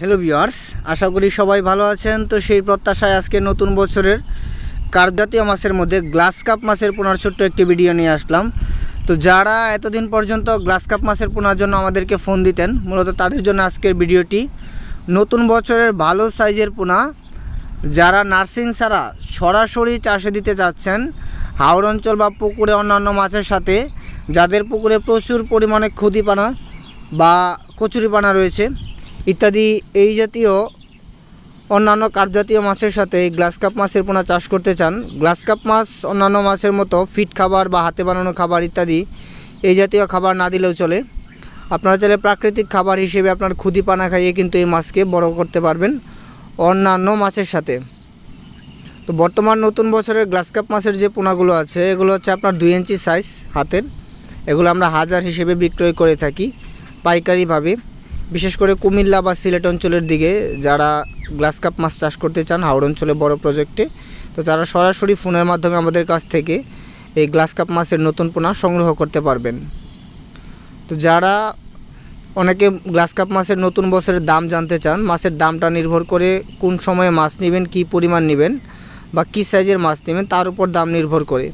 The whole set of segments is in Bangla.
হ্যালো ভিউয়ার্স আশা করি সবাই ভালো আছেন। তো সেই প্রত্যাশায় আজকে নতুন বছরের কার্প জাতীয় মাছের মধ্যে গ্লাস কাপ মাছের পোনার ছোট্ট একটি ভিডিও নিয়ে আসলাম। তো যারা এতদিন পর্যন্ত গ্লাস কাপ মাছের পোনার জন্য আমাদেরকে ফোন দিতেন, মূলত তাদের জন্য আজকের ভিডিওটি নতুন বছরের ভালো সাইজের পোনা। যারা নার্সিং ছাড়া সরাসরি চাষে দিতে যাচ্ছেন হাওড় অঞ্চল বা পুকুরে অন্যান্য মাছের সাথে, যাদের পুকুরে প্রচুর পরিমাণে ক্ষতিপানা বা কচুরিপানা রয়েছে ইত্যাদি এই জাতীয় অন্যান্য কাপ জাতীয় মাছের সাথে গ্লাস কাপ মাছের পোনা চাষ করতে চান, গ্লাস কাপ মাছ অন্যান্য মাছের মতো ফিট খাবার বা হাতে বানানো খাবার ইত্যাদি এই জাতীয় খাবার না দিলেও চলে। আপনারা চাইলে প্রাকৃতিক খাবার হিসেবে আপনার ক্ষুদি পানা খাইয়ে কিন্তু এই মাছকে বড় করতে পারবেন অন্যান্য মাছের সাথে। তো বর্তমান নতুন বছরের গ্লাস কাপ মাছের যে পোনাগুলো আছে, এগুলো হচ্ছে আপনার দুই ইঞ্চি সাইজ হাতের। এগুলো আমরা হাজার হিসেবে বিক্রয় করে থাকি পাইকারিভাবে। বিশেষ করে কুমিল্লা বা সিলেট অঞ্চলের দিকে যারা গ্লাস কাপ মাছ চাষ করতে চান, হাওড় অঞ্চলে বড় প্রজেক্টে তো তারা সরাসরি ফোনের মাধ্যমে আমাদের কাছ থেকে এই গ্লাস কাপ মাছের নতুন পোনা সংগ্রহ করতে পারবেন। তো যারা অনেকে গ্লাস কাপ মাছের নতুন বছরের দাম জানতে চান, মাছের দামটা নির্ভর করে কোন সময়ে মাছ নেবেন, কী পরিমাণ নেবেন বা কী সাইজের মাছ নেবেন, তার উপর দাম নির্ভর করে।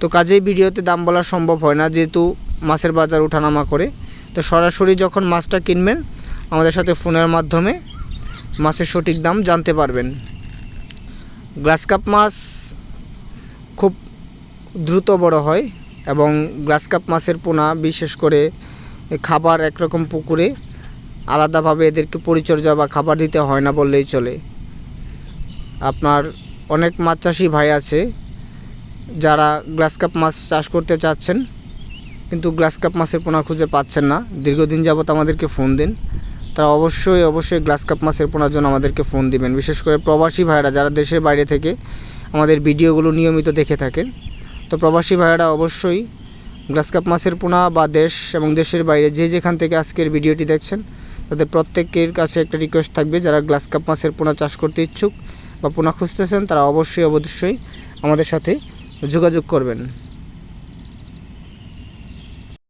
তো কাজেই ভিডিওতে দাম বলা সম্ভব হয় না, যেহেতু মাছের বাজার ওঠানামা করে। তো সরাসরি যখন মাছটা কিনবেন, আমাদের সাথে ফোনের মাধ্যমে মাছের সঠিক দাম জানতে পারবেন। গ্লাস কাপ মাছ খুব দ্রুত বড় হয় এবং গ্লাস কাপ মাছের পোনা, বিশেষ করে খাবার একরকম পুকুরে আলাদাভাবে এদেরকে পরিচর্যা বা খাবার দিতে হয় না বললেই চলে। আপনার অনেক মাছ চাষি ভাই আছে যারা গ্লাস কাপ মাছ চাষ করতে চাচ্ছেন। কিন্তু গ্লাস কাপ মাছের পোনা খুঁজে পাচ্ছেন না। দীর্ঘদিন যাবত আমাদেরকে ফোন দিন। তারা অবশ্যই অবশ্যই গ্লাস কাপ মাছের পোনার জন্য আমাদেরকে ফোন দিবেন। বিশেষ করে প্রবাসী ভাইরা যারা দেশের বাইরে থেকে আমাদের ভিডিওগুলো নিয়মিত দেখে থাকেন, তো প্রবাসী ভাইয়েরা অবশ্যই গ্লাস কাপ মাছের পোনা বা দেশ এবং দেশের বাইরে যে যেখান থেকে আজকের ভিডিওটি দেখছেন, তাদের প্রত্যেকের কাছে একটা রিকোয়েস্ট থাকবে। যারা গ্লাস কাপ মাছের পোনা চাষ করতে ইচ্ছুক বা পোনা খুঁজতেছেন, তারা অবশ্যই অবশ্যই আমাদের সাথে যোগাযোগ করবেন।